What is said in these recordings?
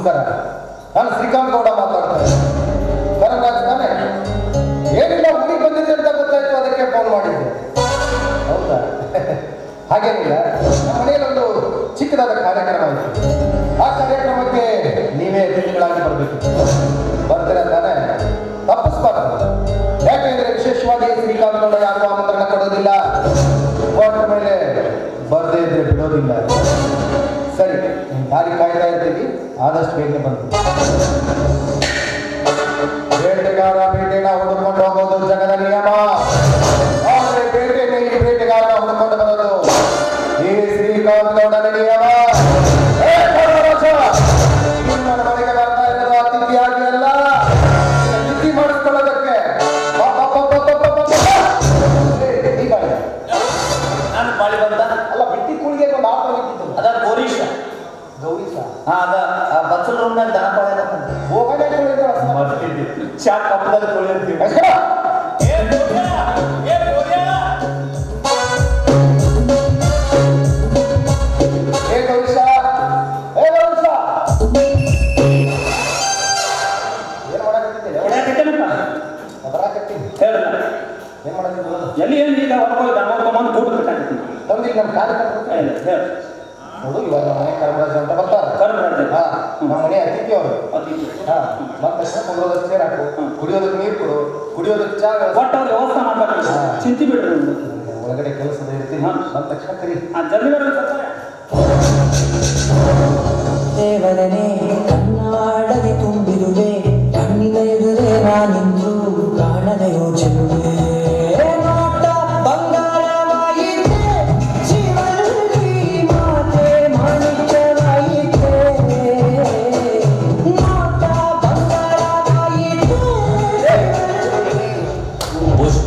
ನಮಸ್ಕಾರ. ನಾನು ಶ್ರೀಕಾಂತ್ ಗೌಡ ಮಾತಾಡ್ತಾ ಇದ್ದೀನಿ. ತಾನೆ. ಏನಿಲ್ಲ, ಊರಿಗೆ ಬಂದಿದೆ ಅಂತ ಗೊತ್ತಾಯ್ತು, ಅದಕ್ಕೆ ಫೋನ್ ಮಾಡಿದ್ದೆ. ಹೌದಾ? ಹಾಗೇನಿಲ್ಲ. ನಮ್ಮ ಮನೆಯಲ್ಲೊಂದು ಚಿಕ್ಕದಾದ ಕಾರ್ಯಕ್ರಮ ಇತ್ತು. ಆ ಕಾರ್ಯಕ್ರಮಕ್ಕೆ ನೀವೇ ಅತಿಥಿಗಳಾಗಿ ಬರಬೇಕು. ಬರ್ತೀರಾ ತಾನೆ? ತಪ್ಪಿಸ್ಬಾರ್ದು. ಯಾಕೆಂದ್ರೆ ವಿಶೇಷವಾಗಿ ಶ್ರೀಕಾಂತ್ ಗೌಡ ಯಾರು ಆಮಂತ್ರಣ ಕೊಡೋದಿಲ್ಲ. ಮೇಲೆ ಬರ್ದೇ ಇದ್ರೆ ಬಿಡೋದಿಲ್ಲ. ಕಾಯ್ತಾ ಇರ್ತೀವಿ ಆದಷ್ಟು ಬೇಗನೆ ಬಂದು ಬೇಟೆಗಾರ ಗೌರೀಶ ಏನ್ ಮಾಡಕತ್ತಿದ್ದೀನಿ ಬರಾಕತ್ತೀನಿ ಏ ಮಾಡಕತ್ತೀನಿ ಎಲ್ಲಿ ಏನ್ ಈಗ ಹೊರಗೋಗಿ ದನ ತಗೊಂಡು ಊಟ ಕಟ್ಟಾಕತ್ತೀನಿ ತಂದಿಲ್ಲ ನಮ್ಮ ಕಾರ್ಯಕ್ರಮ ಹೇಳ. ನೋಡು ಇವಾಗ ಮನೆ ಕರ್ಮರಾಜ್ ಅಂತ ಬರ್ತಾರೆ. ಕರ್ಮರಾಜ್. ಹಾ. ನಮ್ಮ ಮನೆ ಅತಿಥಿ ಅವರು. ಹಾ ಮತ್ತೆ ತಕ್ಷಣ ಕುಡಿಯೋದಕ್ಕೆ ಸೇರ್ ಹಾಕು ಕುಡಿಯೋದಕ್ಕೆ ನೀರು ಕೊಡು ಕುಡಿಯೋದಕ್ಕೆ ಚಾ ವ್ಯವಸ್ಥೆ ಒಟ್ಟು ಅವ್ರು ವ್ಯವಸ್ಥೆ ಮಾಡ್ಬೇಕು ಹಾ. ಚಿಂತಿ ಬಿಡ್ರಿ. ಒಳಗಡೆ ಕೆಲಸದ ಇರ್ತೀನಿ ಹಾ. ಬಂದ ತಕ್ಷಣ ಕರಿ ಆ ಜಲ್ದಿ ಬರ್ರಿ ಸ್ವಲ್ಪ. ದೇವರನೇ ಕಣ್ಣಾಡದೆ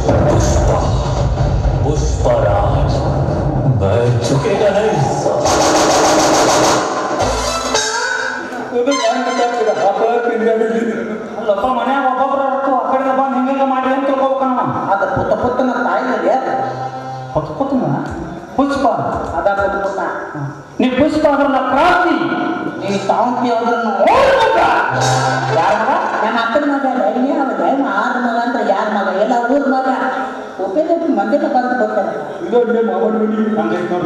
पुष्प पुष्प पुष्पराज बैठ चुकेगा नहीं ಇದು ಹೆಂಗ್ ಗೊತ್ತಾಗ್ತದೆ? ಹಪ್ಪಳ ತಿಂದಾಡಿದ್ದೀನಿ. ಅಲ್ಲಪ್ಪ ಮನ್ಯಾಗ ಒಬ್ಬೊಬ್ರ ಇರ್ತು, ಆ ಕಡೆ ಬಂದು ಹಿಂಗೆ ಮಾಡಿ ಅಂತ ತಿಳ್ಕೊಬೇಕು ನಾವು ಅದ ಪುತ್ತ ಪುತ್ತನ ತಾಯಿನಲ್ಲಿ ಹೊತ್ತು ಕೂತನ ಪುಷ್ಪ ಅದ ಪುತ್ತ ಪುತ್ತ ನೀ ಪುಷ್ಪ ಅದ್ರಲ್ಲ ಕ್ರಾಂತಿ ನೀ ತಾವಂತಿ ಹೋದ್ರನ್ನ ಯಾರ ನನ್ನ ಅಕ್ಕನ ಮಗ ಅವ ಡೈನ ಆದ ಮಗ ಅಂತ ಯಾರ ಮಗ? ಎಲ್ಲ ಊರ್ ಮಗ. ಉಪಯೋಗ ಮಂದಿರ ಬಂದು ಬರ್ತಾರೆ ಇದು ಇಲ್ಲಿ ಮಾವನ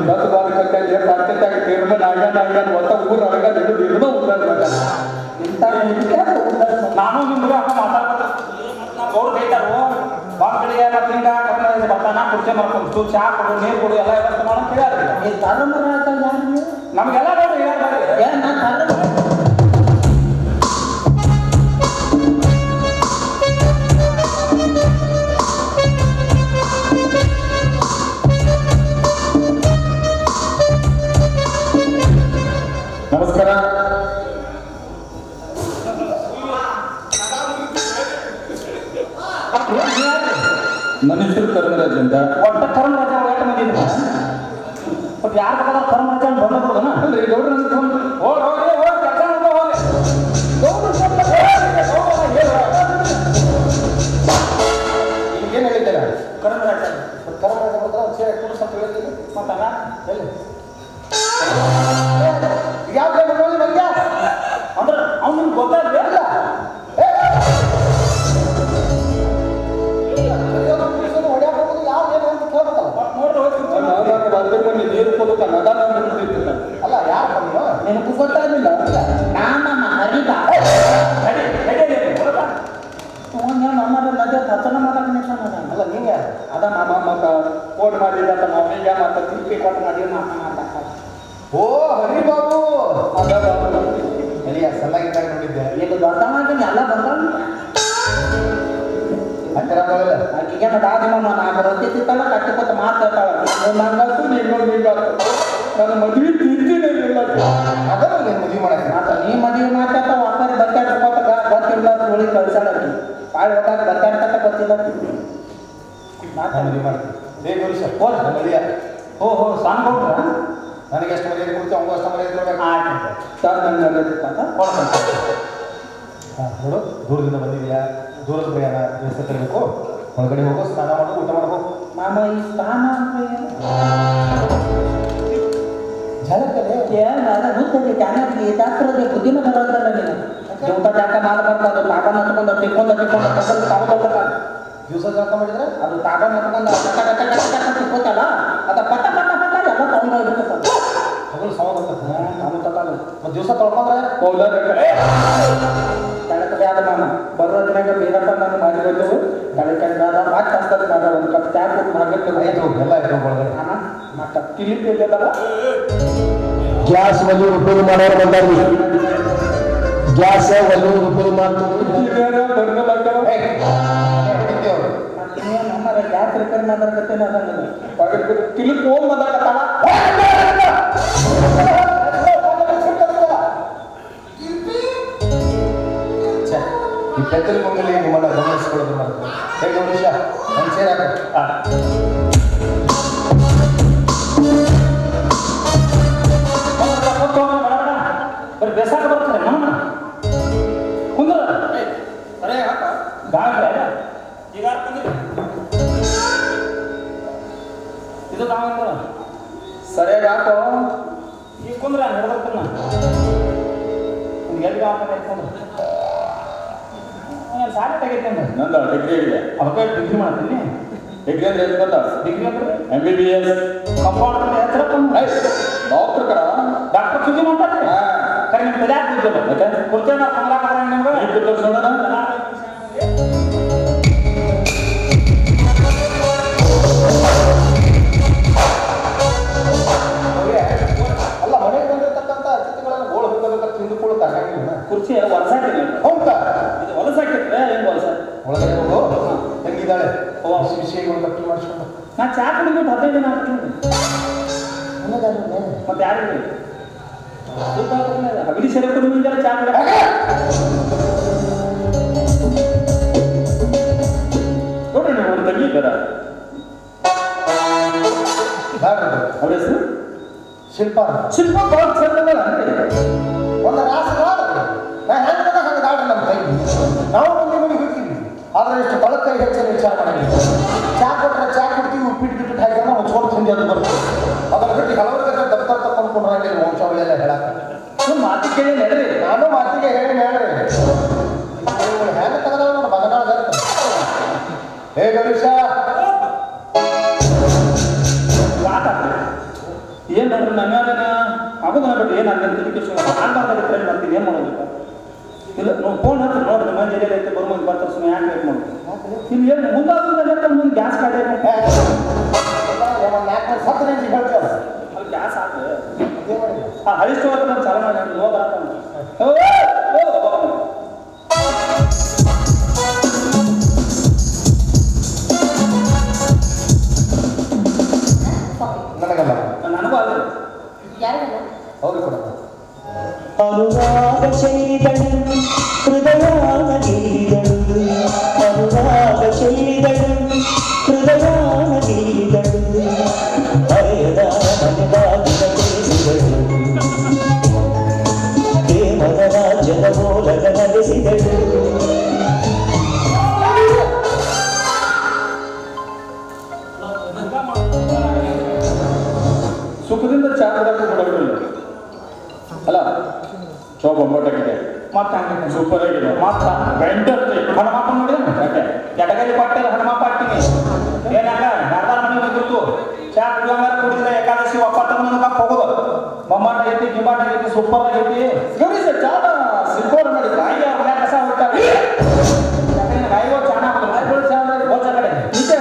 ದತ್ತು ಕಟ್ಟೆ ನಾಗ ನಾಗ ಒತ್ತ ಊರ್ ಉದ್ದಾರ ಇಂಥ ನಾನು ನಿಮ್ಗೆ ಮತ್ತೆ ಹಿಂಗ ಕರ್ನಾಟಕ ಬರ್ತಾನ ಕುರ್ಚಿ ಮಾಡ್ಕೊಂಡು ಚಾ ಕೊಡು ನೀರು ಕೊಡು ಎಲ್ಲ ವ್ಯವಸ್ಥೆ ಈ ತರಮರ ಯಾರು? ನಮ್ಗೆಲ್ಲ ಗೌಡ್ರು ಹೇಳ್ತಾರೆ ಏ ನಾನು ತರಮರ ಸಣ್ಣಗಿದ್ದಾಗ ನೋಡಿದ್ದೆ. ಈಗ ಮಾಡ್ತೀನಿ ಎಲ್ಲ ಬಂದವ ಆಕೆಗೆ ದಾದಿ ಮಮ್ಮ ನಾಲ್ಕು ರೊಟ್ಟಿ ತಿಂತಾಳ ಕಟ್ಟಿಕೊತ ಮಾತಾಡ್ತಾಳ ನಂಗಂತೂ ನಿಂಗೂ ನಿಂಗಾತು ನನ್ನ ಮದುವೆ ತಿಂತೀನಿ ಇಲ್ಲ ಅದನ್ನ ನೀನು ಮದುವೆ ಮಾಡಕ್ಕೆ. ಮಾತಾ ನೀ ಮದುವೆ ಮಾತಾಡ್ತಾವ ಅಪ್ಪಾರಿ ಬತ್ತಾಡ್ಕೊತ ಗೊತ್ತಿಲ್ಲ ಉಳಿ ಕಳ್ಸಾಳ ಆಕಿ. ಹೋದಾಗ ಹೋಗಾಕ ಬತ್ತಾಡ್ಕತ್ತ ಗೊತ್ತಿಲ್ಲ ಮಾತಾ ಮದುವೆ ಮಾಡ್ತೀನಿ. ಓ ಹೋ ಸಾಂಗ್ ಕೊಡ್ರ ನನಗೆ ಎಷ್ಟು ಮರ್ಯಾದೆ ಕೊಡ್ತೀವಿ ಅವ್ನಿಗೆ ಅಷ್ಟು ಮರ್ಯಾದೆ ಕೊಡ್ಬೇಕು ಸರ್ ನನ್ನ ನಡೀತಂತ ಹಾ, ನೋಡು ದೂರದಿಂದ ಬಂದಿದೆಯಾ ದೂರದ ಪ್ರಯಾಣ ವ್ಯವಸ್ಥೆ ತರಬೇಕು ಒಳಗಡೆ ಹೋಗು ಸ್ನಾನ ಮಾಡು ಊಟ ಮಾಡೋ ಮಾಮ ಈ ಸ್ನಾನ? ಜಲಕಲೆ ಅದ ಗೊತ್ತದೆ ಚೆನ್ನಾಗಿ ಡಾಕ್ಟರ್ಗೆ ಬುದ್ಧಿನ ಬರೋದಲ್ಲ ನೀನು ಊಟ ಜಾಕ ಮಾಡಬಾರ್ದು ಅದು ತಾಬನ್ ಹತ್ಕೊಂಡು ತಿಕ್ಕೊಂಡು ತಿಕ್ಕೊಂಡು ತಾವು ದಿವಸ ಜಳಕ ಮಾಡಿದ್ರೆ ಅದು ತಿಕ್ಕೋತಲ್ಲ ಪಟ ಪಟ ಪಟ ಎಲ್ಲ ತಗೊಂಡು ಹೋಗ್ಬಿಟ್ಟು ಹಗಲು ಸಮ ಬರ್ತದೆ ತಾವು ತಗೊಂಡು ಮತ್ತು ದಿವಸ ತೊಳ್ಕೊಂಡ್ರೆ ಹೌದಾ ತಳಕ ಬ್ಯಾದ ಮಾಮ ಬರೋದ್ರಾಗ ಬೇರಪ್ಪ ನಾನು ಮಾಡಿ ಬಂದವು ತಳಕ ಬ್ಯಾದ ಮತ್ತೆ ಹಸ್ತದ ಮಾಡ ಒಂದು ಕಪ್ ಚಾ ಕೊಟ್ಟು ಆಯ್ತು ಹಾಕಕ್ಕೆ ಎಲ್ಲ ಆಯ್ತು ಒಳಗಡೆ ಅಣ್ಣ ಮತ್ತೆ ಕಿಲಿಪ್ ಇಲ್ಲದಲ್ಲ ಗ್ಯಾಸ್ ಒಲಿ ಉಪಯೋಗ ಮಾಡೋರು ಬಂದಾರ್ರಿ ಗ್ಯಾಸ್ ಒಲಿ ಉಪಯೋಗ ಮಾಡ್ತೀವಿ ಇದೇನೋ ಇನ್ನೇನು ಅಮ್ಮರ ಗ್ಯಾಸ್ ರಿಪೇರ್ ಮಾಡೋದಕ್ಕೆ ಅದನ್ನ ತಿರುಗಿ ಹೋಗಿ ಮಾತಾಡಕತ್ತಾಳ ಛೆ, ಈ ಪೆದ್ದಲ್ ಮುಂಗಲಿ ನಿಮ್ಮನ್ನ ಗಮನಿಸ್ಕೊಳ್ಳೋದು ಮಾಡ್ತಾರೆ ಹೇಗೆ ಮನುಷ್ಯ ಸೇರ್ ಕುಂದ್ರ ನಡೆದಕ್ಕನ್ನ ಎಲ್ಲಿ ಹಾಕೊಂಡ್ ನಾನು ಸಾಲ ತೆಗಿತೇನೆ ನಂದ ಡಿಗ್ರಿ ಇದೆ ಅದಕ್ಕೆ ಡಿಗ್ರಿ ಮಾಡ್ತೀನಿ. ಡಿಗ್ರಿ ಅಂದ್ರೆ ಏನು ಗೊತ್ತಾ? ಡಿಗ್ರಿ ಅಂದ್ರೆ? M B B S compounder ಹೆಸರು ಡಾಕ್ಟರ್ ಕಡ ಡಾಕ್ಟರ್ ಸುದ್ದಿ ಮಾಡ್ತಾರೆ. ಕರೆ ನಿಮ್ಗೆ ಕಲ್ಯಾಕ್ ಬಿದ್ದಿಲ್ಲ ಯಾಕೆ? ಕುರ್ಚಿ ನಾವು ಕಮಲಾಕ ನಿಮ್ಗೆ? ನಾ ಚಾ ಕುಡಿದ್ಬಿಟ್ಟು ಹದಿನೈದು ದಿನ ಆಗ್ತೀನಿ ಮತ್ತೆ ಯಾರು ಹಗಲಿ ಸರಿ ಕುಡಿದ ಚಾ ಕುಡಿ ನೋಡ್ರಿ ನಾವು ಒಂದು ತಂಗಿ ಬೇಡ ಬ್ಯಾಡ್ರಿ ಅವ್ರ ಹೆಸರು? ಶಿಲ್ಪ. ಶಿಲ್ಪ ಬಹಳ ಚಂದ ಒಂದು ರಾಸ ನಾ ಹೆಂಗದ ಹಂಗೆ ದಾಡ್ರಿ ನಮ್ಮ ನಾವು ಮುಂದೆ ಮುಂದೆ ಹೋಗ್ತೀವಿ ಆದ್ರೆ ಎಷ್ಟು ಬಳಕ ಹೆಚ್ಚಿನ ವಿಚಾರ ಮಾಡಿ ಚಾ ಕೊಟ್ರೆ ಚಾ ಗಿಟ್ಟಿಟ್ಟು ಹಾಕಿದ್ರೆ ನಾವು ಹೊಚ್ಕೊಂಡು ತಿಂದಿ ಅದು ಬರ್ತದೆ. ಅದನ್ನ ಬಿಟ್ಟು ಹಲವಾರು ಜನ ದಪ್ತರ ತಕೊಂಡ್ಕೊಂಡ್ರೆ ಹಂಗೆ ವಂಶಾವಳಿಯೆಲ್ಲ ಹೇಳಕ್ಕ. ಸುಮ್ ಮಾತಿಗೆ ಹೇಳ್ರಿ ನಡ್ರಿ. ನಾನು ಮಾತಿಗೆ ಹೇಳಿ ಹೇಳ್ರಿ ಹೇಗೆ ತಗದ ಬಗನಾಳ ಹೇ ಗಣೇಶ. ಏನು ನೋಡ್ರಿ ನನ್ನ ಆಗೋದನ್ನ ಬಿಟ್ಟು ಏನು ಅಂತ ಫ್ರೆಂಡ್ ಮಾಡ್ತೀನಿ ಏನ್ ಮಾಡೋದು? ಇಲ್ಲ ಫೋನ್ ಹತ್ರ ನೋಡ್ರಿ ಮಂಜಿ ಎಲ್ಲಿ ಐತೆ ಬರೋ ಮಂದಿ ಬರ್ತಾರೆ ಸುಮ್ಮನೆ ಯಾಕೆ ಮಾಡೋದು? ಇಲ್ಲಿ ಏನು ಮುಂದಾದ್ರೆ ಮುಂದೆ ಗ್ಯಾಸ್ ಹೇಳ್ತೇವೆ ಅಲ್ಲಿ ಗ್ಯಾಸ್ ಹಾಕ್ರೆ ಅದೇ ಮಾಡಿಲ್ಲ ಆ ಹರಿಷ್ಟು ನಾನು ಚಾಲು ಮಾಡಿ ಹೋದ ಸೂಪರ್ ಆಗೈತಿ ಗಮನಿಸ ಚಾನ ಸಿಂಪಲ್ ಮಾಡಿದ್ರ ಗಾಯಿ ಅವ್ರ ಕಸ ಹೋಗ್ತಾರೆ ಗಾಯಿಗಳು ಚೆನ್ನಾಗಿ ಗಾಯಿಗಳು ಚೆನ್ನಾಗಿ ಹೋದ ಕಡೆ ನಿಜ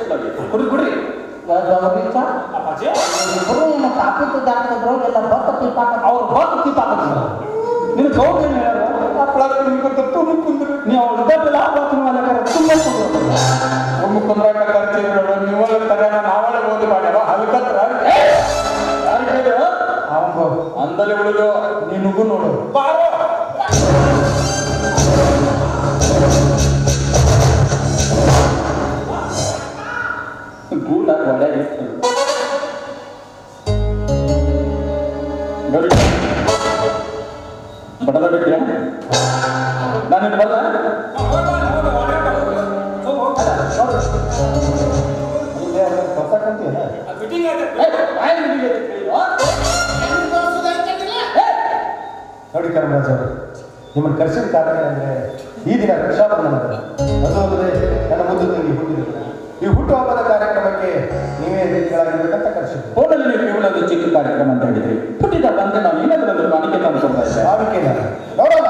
ಸುಳ್ಳಾಗಿ ಕುಡಿ ಕುಡ್ರಿ ಎಲ್ಲ ಬತ್ತ ಕಿತ್ತಾಕ ಅವ್ರು ಬಾತು ಕಿತ್ತಾಕಿದ್ರು ನಿನ್ನ ಗೌಡ ಏನು ಹೇಳೋರು ಹಪ್ಪಳ ತಿನ್ಕೊಂತ ತುಂಬ ಕುಂದ್ರು. ನೀವು ಅವ್ರ ಮಾಲಕರ ತುಂಬ ಕುಂದ್ರು. ಒಮ್ಮೆ ಕುಂದ್ರಾಕ ಬರ್ತಿದ್ರು ನೀವಲ್ಲ ಅಂದಲ್ಲಿ ಉಳಿದು ನಿನಗೂ ನೋಡು. ಬಾರೋ! ಗೂಟ ಒಳ್ಳೆ ಬಡದ ಬಿಟ್ರೆ? ನಾನು ಬಲ್ಲ ನೋಡಿ ಕರ್ಮರಾಜ್ ಅವರು. ನಿಮ್ಮನ್ನು ಕರೆಸಿದ ಕಾರಣ ಅಂದ್ರೆ ಈ ದಿನ ರಕ್ಷಾಬಂಧನ ಅದು ಅಲ್ಲದೆ ನನ್ನ ಮುಂದೆ ನೀವು ಹುಟ್ಟಿದ್ರು ಈ ಹುಟ್ಟುಹಬ್ಬದ ಕಾರ್ಯಕ್ರಮಕ್ಕೆ ನೀವೇ ಅತಿಥಿಗಳಾಗಿರ್ಬೇಕಂತ ಕರೆಸಿದ್ರು ಫೋನಲ್ಲಿ ನೀವು ಕೇವಲ ಒಂದು ಚಿಕ್ಕ ಕಾರ್ಯಕ್ರಮ ಅಂತ ಹೇಳಿದ್ರಿ. ಹುಟ್ಟಿದ ಬಂದ್ರೆ ನಾವು ಏನಾದ್ರೂ ಒಂದು ಕಾಣಿಕೆ ತಂದು ಕೊಡ್ತಾ ಇದ್ದೆ ಕಾಣಿಕೆನ ನೋಡೋಣ.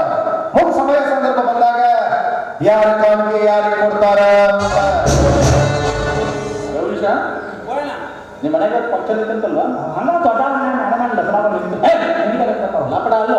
ಮುಂದೆ ಸಮಯ ಸಂದರ್ಭ ಬಂದಾಗ ಯಾರು ಕಾಣಿಕೆ ಯಾರಿಗೆ ಕೊಡ್ತಾರ? ನಿಮ್ಮ ಮನೆಗೆ ಫಂಕ್ಷನ್ ಇತ್ತಂತಲ್ವಾ ಹಂಗ ದೊಡ್ಡ ಮನೆ ಮಾಡಿ ಲಪಡ? ಲಪಡ ಅಲ್ಲೋ?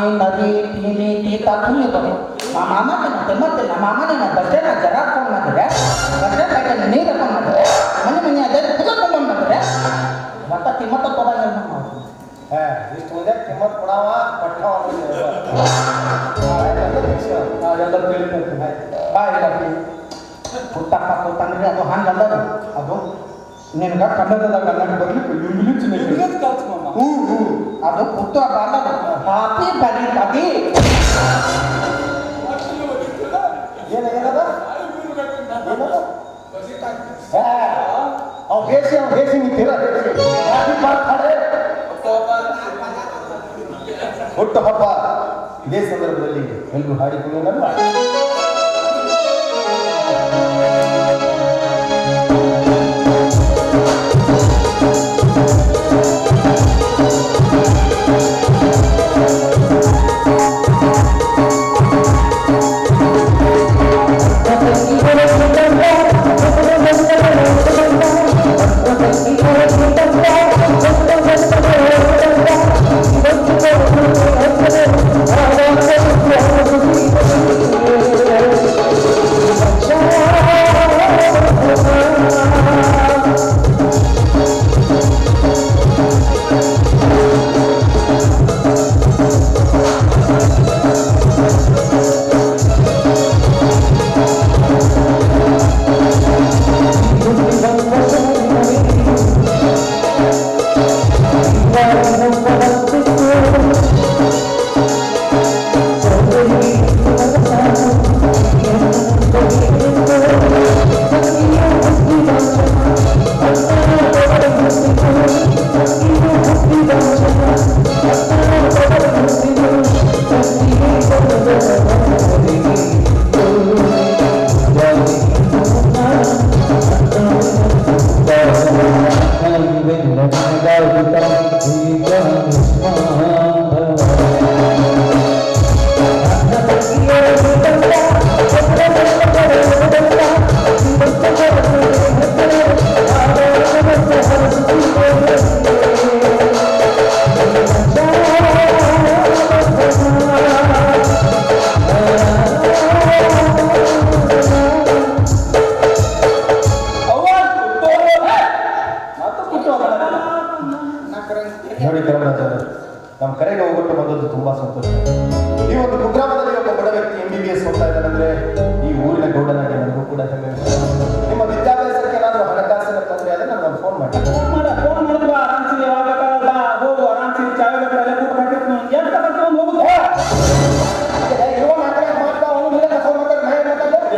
ಮಾಮಿ ಮದಿ ನೀನಿ ಟೀ ತಾಕುನಿ ತಗೋ ಮಾ ಮಾಮನ ಮತ್ತೆ ನಮ್ಮ ಮಾಮನ ನಾನು ಬಸ್ ಸ್ಟ್ಯಾಂಡ್ ಜರ ಫೋನ್ ಮಾಡಿದ್ರೆ ಬಸ್ ನೀರು ತಗೊಂಡು ಮನೆ ಮನೆ ಅದೇ ತಗೊಂಡು ಮಾಡಿದ್ರೆ ಮತ್ತೆ ತಿಮ್ಮತ್ತ ಕೊಡಂಗಿಲ್ಲ ನಾವು ಹೇ ಇಷ್ಟು ಮುಂದೆ ತಿಮ್ಮತ್ತ ಕೊಡವ ಕೊಟ್ಟವ ನಾವೆಲ್ಲ ತಿಳಿದ್ವಿ ಬಾ ಇಲ್ಲ ಪುಟ್ಟಪ್ಪ ಕೂತಂದ್ರೆ ಅದು ಹಂಗಲ್ಲ ಅದು ನಿನ್ಗ ಕನ್ನಡದ ಕನ್ನಡ ಬರ್ಲಿಕ್ಕೆ ಇಂಗ್ಲಿಷ್ ಇಂಗ್ಲಿಷ್ ಮಾಮ. ಹ್ಞೂ ಹ್ಞೂ ಅದು ಪುಟ್ಟ ಬಾಲ ಪಾಪಿ ಬರಿ ಪದಿ ಏನ ಏನದ ಅವ್ ನಿಂತಿರ ಹುಟ್ಟು ಹಬ್ಬ ಇದೇ ಸಂದರ್ಭದಲ್ಲಿ ಎಲ್ಲರೂ ಹಾಡಿಕೊಳ್ಳೋಣಲ್ಲ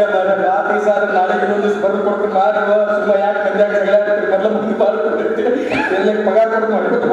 ಮಾರ್ರೆ, ರಾತ್ರಿ ಸಾರ್ ನಾಳೆ ಇನ್ನೊಂದು ದಿವಸ ಬರ್ದು ಕೊಡ್ತೀನಿ ಮಾಡುವ ಸುಮ್ಮ ಯಾಕೆ ಜಗಳ ಆಡ್ತೀರಿ ಮೊದಲ ಮುಂದೆ ಬಾಲ್ ಕೊಟ್ಟಿರ್ತೀರಿ ಎಲ್ಲ ಪಗಾರ ಕೊಟ್ಟು